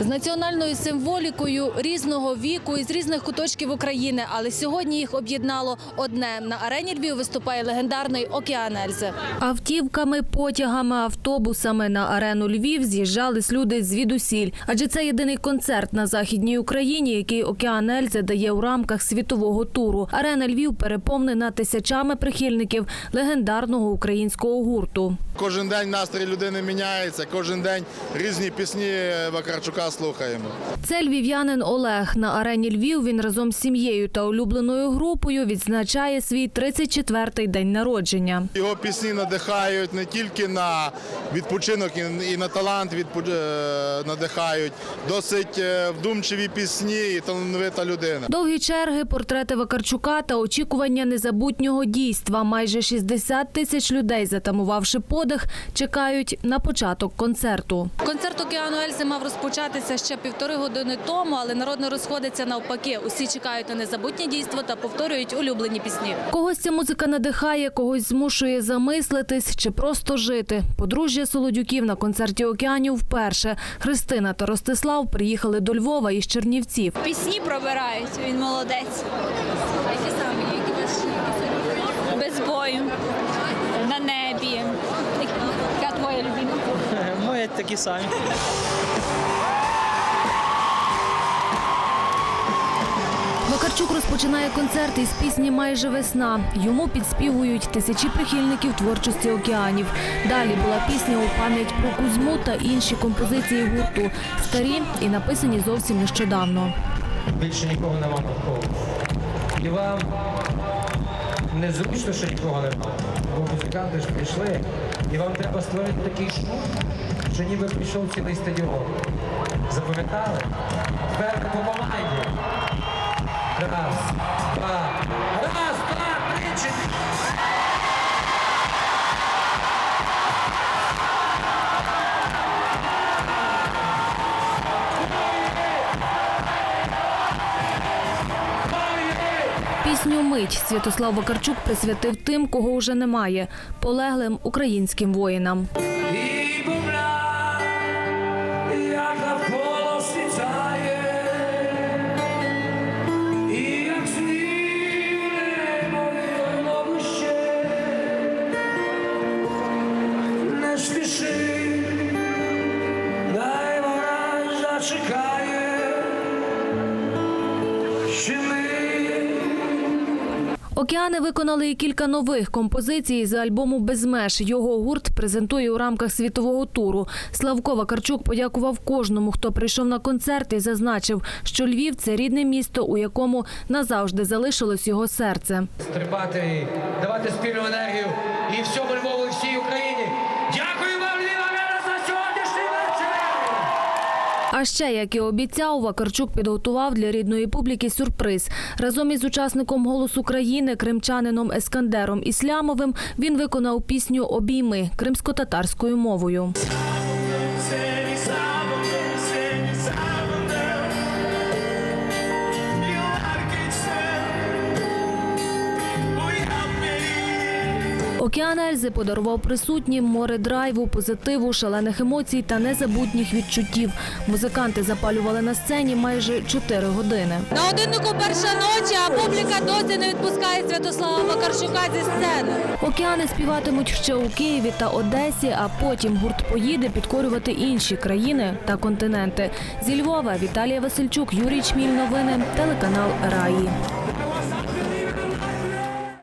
з національною символікою різного віку і з різних куточків України. Але сьогодні їх об'єднало одне. На арені Львів виступає легендарний Океан Ельзи. Автівками, потягами, автобусами на арену Львів з'їжджались люди звідусіль. Адже це єдиний концерт на західній Україні, який Океан Ельзи дає у рамках світового туру. Арена Львів переповнена тисячами прихильників легендарного українського гурту. Кожен день настрій людини міняється, кожен день різні пісні Вакарчука слухаємо. Це львів'янин Олег. На арені Львів він разом з сім'єю та улюбленою групою відзначає свій 34-й день народження. Його пісні надихають не тільки на відпочинок і- на талант е, надихають. Досить е, вдумчиві пісні і талановита людина. Довгі черги, портрети Вакарчука та очікування незабутнього дійства. Майже 60 тисяч людей, затамувавши подих, чекають на початок концерту. Концерт океану Ельзи мав розпочатися ще півтори години тому, але народ не розходиться навпаки. Усі чекають на незабутнє дійство та повторюють улюблені пісні. Когось ця музика надихає, когось змушує замислитись чи просто жити. Подружжя Солодюків на концерті океанів вперше. Христина та Ростислав приїхали до Львова із Чернівців. Пісні пробирають, він молодець. Які самі, які такі самі. Вакарчук розпочинає концерт із пісні Майже весна. Йому підспівують тисячі прихильників творчості океанів. Далі була пісня у пам'ять про Кузьму та інші композиції гурту, старі і написані зовсім нещодавно. більше нікого нема навколо. І вам незручно, що нікого нема. Бо музиканти ж прийшли, і вам треба створити такий шум, що ніби прийшов цілий стадіон. Запам'ятали? Тепер по команді. Раз, два, раз, два, три, чотири. Пісню Мить Святослав Вакарчук присвятив тим, кого вже немає полеглим українським воїнам. І бумля, Океани виконали і кілька нових композицій з альбому Без меж. Його гурт презентує у рамках світового туру. Славко Вакарчук подякував кожному, хто прийшов на концерт і зазначив, що Львів це рідне місто, у якому назавжди залишилось його серце. Стрибати, давати спільну енергію і всьому Львову, і всій Україні. А ще, як і обіцяв, Вакарчук підготував для рідної публіки сюрприз. Разом із учасником «Голос України» кримчанином Ескандером Іслямовим він виконав пісню Обійми кримсько-татарською мовою. Океан Ельзи подарував присутнім море драйву, позитиву, шалених емоцій та незабутніх відчуттів. Музиканти запалювали на сцені майже 4 години. На годиннику перша ночі, а публіка досі не відпускає Святослава Вакарчука зі сцени. Океани співатимуть ще у Києві та Одесі, а потім гурт поїде підкорювати інші країни та континенти. Зі Львова Віталія Васильчук, Юрій Чміль. Новини, телеканал Раї.